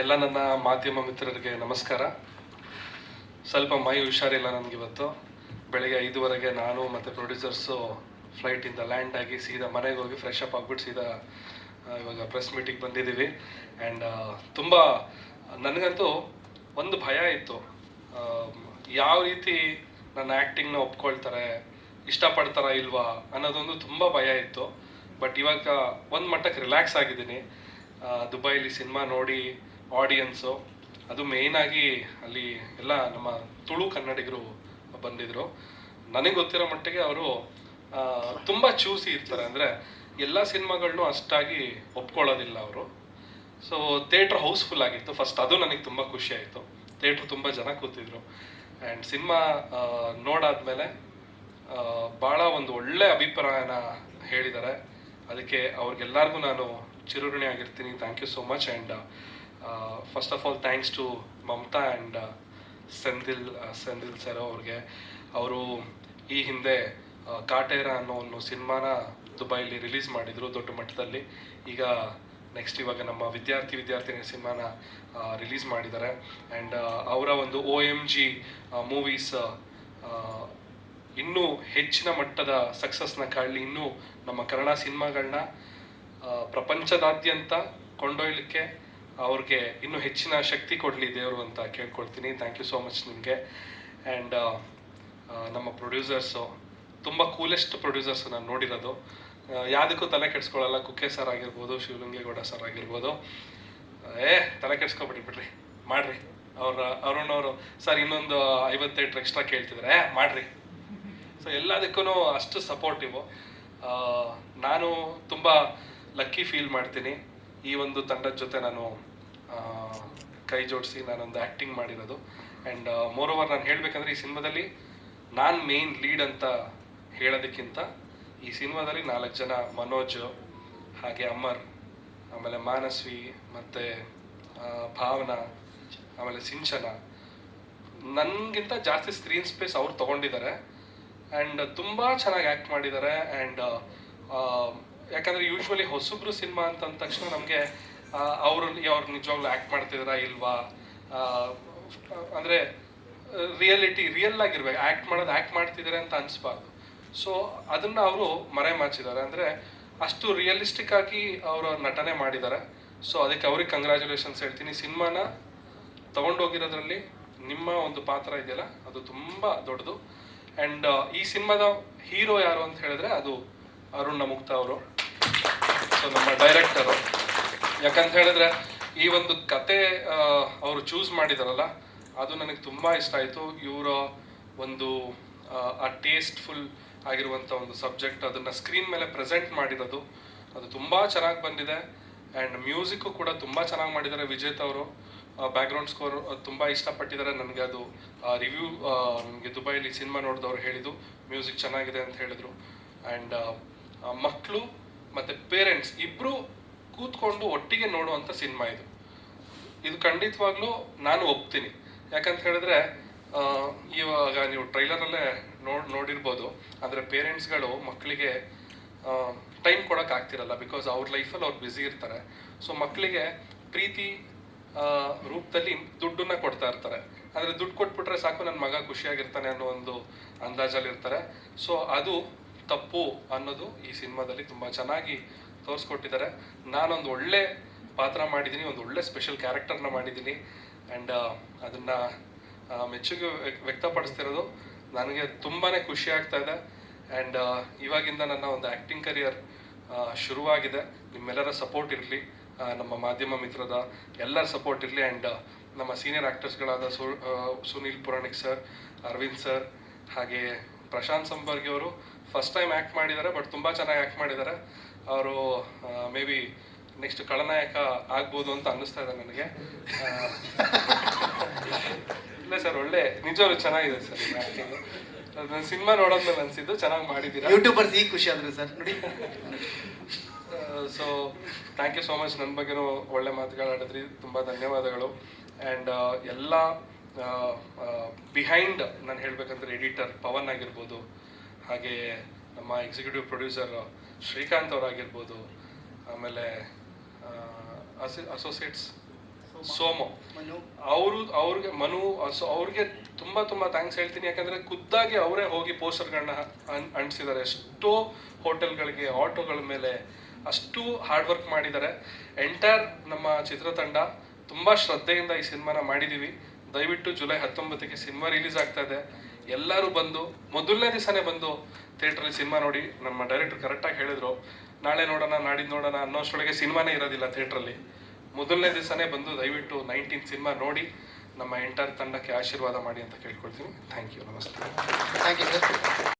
ಎಲ್ಲ ನನ್ನ ಮಾಧ್ಯಮ ಮಿತ್ರರಿಗೆ ನಮಸ್ಕಾರ. ಸ್ವಲ್ಪ ಮೈ ಹುಷಾರಿಲ್ಲ ನನಗೆ ಇವತ್ತು. ಬೆಳಿಗ್ಗೆ ಐದುವರೆಗೆ ನಾನು ಮತ್ತು ಪ್ರೊಡ್ಯೂಸರ್ಸು ಫ್ಲೈಟಿಂದ ಲ್ಯಾಂಡ್ ಆಗಿ ಸೀದಾ ಮನೆಗೆ ಹೋಗಿ ಫ್ರೆಶ್ ಅಪ್ ಆಗ್ಬಿಟ್ಟು ಸೀದಾ ಇವಾಗ ಪ್ರೆಸ್ ಮೀಟಿಂಗ್ ಬಂದಿದ್ದೀವಿ. ಆ್ಯಂಡ್ ತುಂಬ ನನಗಂತೂ ಒಂದು ಭಯ ಇತ್ತು. ಯಾವ ರೀತಿ ನನ್ನ ಆ್ಯಕ್ಟಿಂಗ್ನ ಒಪ್ಕೊಳ್ತಾರೆ, ಇಷ್ಟಪಡ್ತಾರ ಇಲ್ವಾ ಅನ್ನೋದೊಂದು ತುಂಬ ಭಯ ಇತ್ತು. ಬಟ್ ಇವಾಗ ಒಂದು ಮಟ್ಟಕ್ಕೆ ರಿಲ್ಯಾಕ್ಸ್ ಆಗಿದ್ದೀನಿ. ದುಬೈಲಿ ಸಿನಿಮಾ ನೋಡಿ ಆಡಿಯನ್ಸು ಅದು ಮೇಯ್ನಾಗಿ ಅಲ್ಲಿ ಎಲ್ಲ ನಮ್ಮ ತುಳು ಕನ್ನಡಿಗರು ಬಂದಿದ್ರು. ನನಗೆ ಗೊತ್ತಿರೋ ಮಟ್ಟಿಗೆ ಅವರು ತುಂಬ ಚೂಸಿ ಇರ್ತಾರೆ. ಅಂದರೆ ಎಲ್ಲ ಸಿನಿಮಾಗಳನ್ನೂ ಅಷ್ಟಾಗಿ ಒಪ್ಕೊಳ್ಳೋದಿಲ್ಲ ಅವರು. ಸೊ ಥಿಯೇಟ್ರ್ ಹೌಸ್ಫುಲ್ ಆಗಿತ್ತು. ಫಸ್ಟ್ ಅದು ನನಗೆ ತುಂಬ ಖುಷಿ ಆಯಿತು. ಥಿಯೇಟ್ರ್ ತುಂಬ ಜನ ಕೂತಿದ್ರು. ಆ್ಯಂಡ್ ಸಿನಿಮಾ ನೋಡಾದ್ಮೇಲೆ ಭಾಳ ಒಂದು ಒಳ್ಳೆ ಅಭಿಪ್ರಾಯನ ಹೇಳಿದ್ದಾರೆ. ಅದಕ್ಕೆ ಅವ್ರಿಗೆಲ್ಲರಿಗೂ ನಾನು ಚಿರುಋಣಿ ಆಗಿರ್ತೀನಿ. Thank you so much and first of all thanks to Mamata and Senthil Senthil sir ಅವ್ರಿಗೆ. ಅವರು ಈ ಹಿಂದೆ ಕಾಟೇರಾ ಕಾಟೇರ ಅನ್ನೋ ಒಂದು ಸಿನಿಮಾನ ದುಬೈಲಿ ರಿಲೀಸ್ ಮಾಡಿದರು ದೊಡ್ಡ ಮಟ್ಟದಲ್ಲಿ. ಈಗ ನೆಕ್ಸ್ಟ್ ಇವಾಗ ನಮ್ಮ ವಿದ್ಯಾರ್ಥಿ, ವಿದ್ಯಾರ್ಥಿನಿ ಸಿನಿಮಾನ ರಿಲೀಸ್ ಮಾಡಿದ್ದಾರೆ. ಆ್ಯಂಡ್ ಅವರ ಒಂದು ಒ ಎಂ ಜಿ ಮೂವೀಸ್ ಇನ್ನೂ ಹೆಚ್ಚಿನ ಮಟ್ಟದ ಸಕ್ಸಸ್ನ ಕಾಣಲಿ ಇನ್ನೂ ನಮ್ಮ ಕನ್ನಡ ಸಿನಿಮಾಗಳನ್ನ ಪ್ರಪಂಚದಾದ್ಯಂತ ಕೊಂಡೊಯ್ಲಿಕ್ಕೆ ಅವ್ರಿಗೆ ಇನ್ನೂ ಹೆಚ್ಚಿನ ಶಕ್ತಿ ಕೊಡಲಿ ದೇವರು ಅಂತ ಕೇಳ್ಕೊಳ್ತೀನಿ. ಥ್ಯಾಂಕ್ ಯು ಸೋ ಮಚ್ ನಿಮಗೆ. ಆ್ಯಂಡ್ ನಮ್ಮ ಪ್ರೊಡ್ಯೂಸರ್ಸು ತುಂಬ ಕೂಲೆಸ್ಟ್ ಪ್ರೊಡ್ಯೂಸರ್ಸ್ ನಾನು ನೋಡಿರೋದು. ಯಾವುದಕ್ಕೂ ತಲೆ ಕೆಡಿಸ್ಕೊಳ್ಳಲ್ಲ ಕುಕ್ಕೆ ಸರ್ ಆಗಿರ್ಬೋದು, ಶಿವಲಿಂಗೇಗೌಡ ಸರ್ ಆಗಿರ್ಬೋದು. ಏ, ತಲೆ ಕೆಡ್ಸ್ಕೊಬಿಡಿ ಬಿಡ್ರಿ. ಮಾಡ್ರಿ. ಅವ್ರ, ಅರುಣ್ ಸರ್ ಇನ್ನೊಂದು ಐವತ್ತೆಂಟು ಎಕ್ಸ್ಟ್ರಾ ಕೇಳ್ತಿದ್ದಾರೆ ಏ, ಮಾಡ್ರಿ. ಸೊ ಎಲ್ಲದಕ್ಕೂ ಅಷ್ಟು ಸಪೋರ್ಟಿವು ನಾನು ತುಂಬ ಲಕ್ಕಿ ಫೀಲ್ ಮಾಡ್ತೀನಿ. ಈ ಒಂದು ತಂಡದ ಜೊತೆ ನಾನು ಕೈ ಜೋಡಿಸಿ ನಾನೊಂದು ಆ್ಯಕ್ಟಿಂಗ್ ಮಾಡಿರೋದು. ಆ್ಯಂಡ್ ಮೋರ್ ಓವರ್ ನಾನು ಹೇಳಬೇಕಂದ್ರೆ ಈ ಸಿನಿಮಾದಲ್ಲಿ ನಾನು ಮೇನ್ ಲೀಡ್ ಅಂತ ಹೇಳೋದಕ್ಕಿಂತ ಈ ಸಿನಿಮಾದಲ್ಲಿ ನಾಲ್ಕು ಜನ ಮನೋಜ್, ಹಾಗೆ ಅಮರ್, ಆಮೇಲೆ ಮಾನಸ್ವಿ, ಮತ್ತು ಭಾವನಾ, ಆಮೇಲೆ ಸಿಂಚನ. ನನಗಿಂತ ಜಾಸ್ತಿ ಸ್ಕ್ರೀನ್ ಸ್ಪೇಸ್ ಅವ್ರು ತೊಗೊಂಡಿದ್ದಾರೆ. ಆ್ಯಂಡ್ ತುಂಬ ಚೆನ್ನಾಗಿ ಆ್ಯಕ್ಟ್ ಮಾಡಿದ್ದಾರೆ. ಆ್ಯಂಡ್ ಯಾಕಂದರೆ ಯೂಶ್ವಲಿ ಹೊಸಬ್ರು ಸಿನಿಮಾ ಅಂತ ಅಂದ ತಕ್ಷಣ ನಮಗೆ ಅವರು ಅವ್ರು ನಿಜವಾಗ್ಲೂ ಆ್ಯಕ್ಟ್ ಮಾಡ್ತಿದಾರಾ ಇಲ್ವಾ? ಅಂದರೆ ರಿಯಾಲಿಟಿ ರಿಯಲ್ ಆಗಿರ್ಬೇಕು. ಆ್ಯಕ್ಟ್ ಮಾಡೋದು ಆ್ಯಕ್ಟ್ ಮಾಡ್ತಿದ್ದಾರೆ ಅಂತ ಅನಿಸ್ಬಾರ್ದು. ಸೊ ಅದನ್ನು ಅವರು ಮರೆ ಮಾಚಿದ್ದಾರೆ ಅಂದರೆ ಅಷ್ಟು ರಿಯಲಿಸ್ಟಿಕ್ ಆಗಿ ಅವರು ನಟನೆ ಮಾಡಿದ್ದಾರೆ ಸೊ ಅದಕ್ಕೆ ಅವ್ರಿಗೆ ಕಂಗ್ರ್ಯಾಚುಲೇಷನ್ಸ್ ಹೇಳ್ತೀನಿ. ಸಿನಿಮಾನ ತಗೊಂಡೋಗಿರೋದ್ರಲ್ಲಿ ನಿಮ್ಮ ಒಂದು ಪಾತ್ರ ಇದೆಯಲ್ಲ, ಅದು ತುಂಬ ದೊಡ್ಡದು. ಆ್ಯಂಡ್ ಈ ಸಿನಿಮಾದ ಹೀರೋ ಯಾರು ಅಂತ ಹೇಳಿದ್ರೆ ಅದು ಅರುಣ್ ಮುಕ್ತ ಅವರು. ಸೊ ನಮ್ಮ ಡೈರೆಕ್ಟರು ಯಾಕಂತ ಹೇಳಿದ್ರೆ ಈ ಒಂದು ಕತೆ ಅವರು ಚೂಸ್ ಮಾಡಿದಾರಲ್ಲ ಅದು ನನಗೆ ತುಂಬ ಇಷ್ಟ ಆಯಿತು. ಇವರ ಒಂದು ಆ, ಟೇಸ್ಟ್ಫುಲ್ ಆಗಿರುವಂಥ ಒಂದು ಸಬ್ಜೆಕ್ಟ್ ಅದನ್ನು ಸ್ಕ್ರೀನ್ ಮೇಲೆ ಪ್ರೆಸೆಂಟ್ ಮಾಡಿರೋದು. ಅದು ತುಂಬ ಚೆನ್ನಾಗಿ ಬಂದಿದೆ. ಆ್ಯಂಡ್ ಮ್ಯೂಸಿಕ್ಕು ಕೂಡ ತುಂಬ ಚೆನ್ನಾಗಿ ಮಾಡಿದ್ದಾರೆ ವಿಜೇತ್ ಅವರು. ಬ್ಯಾಕ್ಗ್ರೌಂಡ್ ಸ್ಕೋರ್ ತುಂಬ ಇಷ್ಟಪಟ್ಟಿದ್ದಾರೆ ನನಗೆ ಅದು ರಿವ್ಯೂ ನನಗೆ ದುಬೈಲಿ ಸಿನಿಮಾ ನೋಡಿದವ್ರು ಹೇಳಿದ್ದು ಮ್ಯೂಸಿಕ್ ಚೆನ್ನಾಗಿದೆ ಅಂತ ಹೇಳಿದರು. ಆ್ಯಂಡ್ ಮಕ್ಕಳು ಮತ್ತು ಪೇರೆಂಟ್ಸ್ ಇಬ್ಬರು ಕೂತ್ಕೊಂಡು ಒಟ್ಟಿಗೆ ನೋಡುವಂಥ ಸಿನಿಮಾ ಇದು. ಇದು ಖಂಡಿತವಾಗ್ಲೂ ನಾನು ಒಪ್ತೀನಿ. ಯಾಕಂತ ಹೇಳಿದ್ರೆ ಇವಾಗ ನೀವು ಟ್ರೈಲರಲ್ಲೇ ನೋಡ್, ನೋಡಿರ್ಬೋದು. ಅಂದರೆ ಪೇರೆಂಟ್ಸ್ಗಳು ಮಕ್ಕಳಿಗೆ ಟೈಮ್ ಕೊಡೋಕ್ಕಾಗ್ತಿರಲ್ಲ ಬಿಕಾಸ್ ಅವ್ರ ಲೈಫಲ್ಲಿ ಅವ್ರು ಬ್ಯುಸಿ ಇರ್ತಾರೆ. ಸೊ ಮಕ್ಕಳಿಗೆ ಪ್ರೀತಿ ರೂಪದಲ್ಲಿ ದುಡ್ಡನ್ನ ಕೊಡ್ತಾ ಇರ್ತಾರೆ. ಅಂದ್ರೆ ದುಡ್ಡು ಕೊಟ್ಬಿಟ್ರೆ ಸಾಕು ನನ್ನ ಮಗ ಖುಷಿಯಾಗಿರ್ತಾನೆ ಅನ್ನೋ ಒಂದು ಅಂದಾಜಲ್ಲಿ ಇರ್ತಾರೆ. ಸೊ ಅದು ತಪ್ಪು ಅನ್ನೋದು ಈ ಸಿನಿಮಾದಲ್ಲಿ ತುಂಬ ಚೆನ್ನಾಗಿ ತೋರಿಸ್ಕೊಟ್ಟಿದ್ದಾರೆ. ನಾನೊಂದು ಒಳ್ಳೆ ಪಾತ್ರ ಮಾಡಿದ್ದೀನಿ, ಒಂದು ಒಳ್ಳೆ ಸ್ಪೆಷಲ್ ಕ್ಯಾರೆಕ್ಟರ್ನ ಮಾಡಿದ್ದೀನಿ. ಆ್ಯಂಡ್ ಅದನ್ನು ಮೆಚ್ಚುಗೆ ವ್ಯಕ್- ವ್ಯಕ್ತಪಡಿಸ್ತಿರೋದು ನನಗೆ ತುಂಬಾ ಖುಷಿ ಆಗ್ತಾ ಇದೆ. ಆ್ಯಂಡ್ ಇವಾಗಿಂದ ನನ್ನ ಒಂದು ಆ್ಯಕ್ಟಿಂಗ್ ಕರಿಯರ್ ಶುರುವಾಗಿದೆ. ನಿಮ್ಮೆಲ್ಲರ ಸಪೋರ್ಟ್ ಇರಲಿ. ನಮ್ಮ ಮಾಧ್ಯಮ ಮಿತ್ರದ ಎಲ್ಲರ ಸಪೋರ್ಟ್ ಇರಲಿ. ಆ್ಯಂಡ್ ನಮ್ಮ ಸೀನಿಯರ್ ಆ್ಯಕ್ಟರ್ಸ್ಗಳಾದ ಸು ಸುನೀಲ್ ಪುರಾಣಿಕ್ ಸರ್ ಅರವಿಂದ್ ಸರ್ ಹಾಗೆ ಪ್ರಶಾಂತ್ ಸಂಬರ್ಗಿ ಅವರು ಫಸ್ಟ್ ಟೈಮ್ ಆ್ಯಕ್ಟ್ ಮಾಡಿದ್ದಾರೆ ಬಟ್ ತುಂಬ ಚೆನ್ನಾಗಿ ಆ್ಯಕ್ಟ್ ಮಾಡಿದ್ದಾರೆ. ಅವರು ಮೇ ಬಿ ನೆಕ್ಸ್ಟ್ ಖಳನಾಯಕ ಆಗ್ಬೋದು ಅಂತ ಅನ್ನಿಸ್ತಾ ಇದೆ ನನಗೆ. ಇಲ್ಲ ಸರ್ ಒಳ್ಳೆ ನಿಜವಾಗ್ಲೂ ಚೆನ್ನಾಗಿದೆ ಸರ್ ಆ್ಯಕ್ಟಿಂಗ್ ನನ್ನ ಸಿನಿಮಾ ನೋಡೋದ್ಮೇಲೆ ಅನಿಸಿದ್ದು ಚೆನ್ನಾಗಿ ಮಾಡಿದ್ದೀರಾ? ಯೂಟ್ಯೂಬರ್ಸ್ ಈಗ ಖುಷಿ ಆದ್ರು ಸರ್ ನೋಡಿ. So thank you so much ನನ್ನ ಬಗ್ಗೆನೂ ಒಳ್ಳೆ ಮಾತುಗಳಾಡಿದ್ರಿ ತುಂಬ ಧನ್ಯವಾದಗಳು. ಆ್ಯಂಡ್ ಎಲ್ಲ ಬಿಹೈಂಡ್ ನಾನು ಹೇಳಬೇಕಂದ್ರೆ ಎಡಿಟರ್ ಪವನ್ ಆಗಿರ್ಬೋದು ಹಾಗೆ ನಮ್ಮ ಎಕ್ಸಿಕ್ಯೂಟಿವ್ ಪ್ರೊಡ್ಯೂಸರ್ ಶ್ರೀಕಾಂತ್ ಅವರಾಗಿರ್ಬೋದು ಆಮೇಲೆ ಅಸೋಸಿಯೇಟ್ಸ್ ಸೋಮು. ಅವರು ಅವ್ರಿಗೆ ಮನು ಸೊ ಅವ್ರಿಗೆ ತುಂಬಾ ತುಂಬಾ ಥ್ಯಾಂಕ್ಸ್ ಹೇಳ್ತೀನಿ. ಯಾಕಂದ್ರೆ ಖುದ್ದಾಗಿ ಅವರೇ ಹೋಗಿ ಪೋಸ್ಟರ್ಗಳನ್ನ ಅಂಟಿಸಿದ್ದಾರೆ. ಎಷ್ಟೋ ಹೋಟೆಲ್ಗಳಿಗೆ ಆಟೋಗಳ ಮೇಲೆ ಅಷ್ಟು ಹಾರ್ಡ್ ವರ್ಕ್ ಮಾಡಿದ್ದಾರೆ. ಎಂಟೈರ್ ನಮ್ಮ ಚಿತ್ರತಂಡ ತುಂಬಾ ಶ್ರದ್ಧೆಯಿಂದ ಈ ಸಿನಿಮಾನ ಮಾಡಿದೀವಿ. ದಯವಿಟ್ಟು ಜುಲೈ ಹತ್ತೊಂಬತ್ತಕ್ಕೆ ಸಿನಿಮಾ ರಿಲೀಸ್ ಆಗ್ತಾ ಇದೆ. ಎಲ್ಲರೂ ಬಂದು, ಮೊದಲನೇ ದಿವಸನೇ ಬಂದು ಥಿಯೇಟ್ರಲ್ಲಿ ಸಿನಿಮಾ ನೋಡಿ ನಮ್ಮ ಡೈರೆಕ್ಟರ್ ಕರೆಕ್ಟಾಗಿ ಹೇಳಿದರು, ನಾಳೆ ನೋಡೋಣ, ನಾಡಿದ್ದು ನೋಡೋಣ ಅನ್ನೋಷ್ಟೊಳಗೆ ಸಿನಿಮಾನೇ ಇರೋದಿಲ್ಲ ಥಿಯೇಟ್ರಲ್ಲಿ ಮೊದಲನೇ ದಿವಸನೇ ಬಂದು ದಯವಿಟ್ಟು ನೈನ್ಟೀನ್ ಸಿನಿಮಾ ನೋಡಿ, ನಮ್ಮ ಎಂಟರ್ ತಂಡಕ್ಕೆ ಆಶೀರ್ವಾದ ಮಾಡಿ ಅಂತ ಕೇಳ್ಕೊಳ್ತೀನಿ. ಥ್ಯಾಂಕ್ ಯು ನಮಸ್ತೆ. Thank you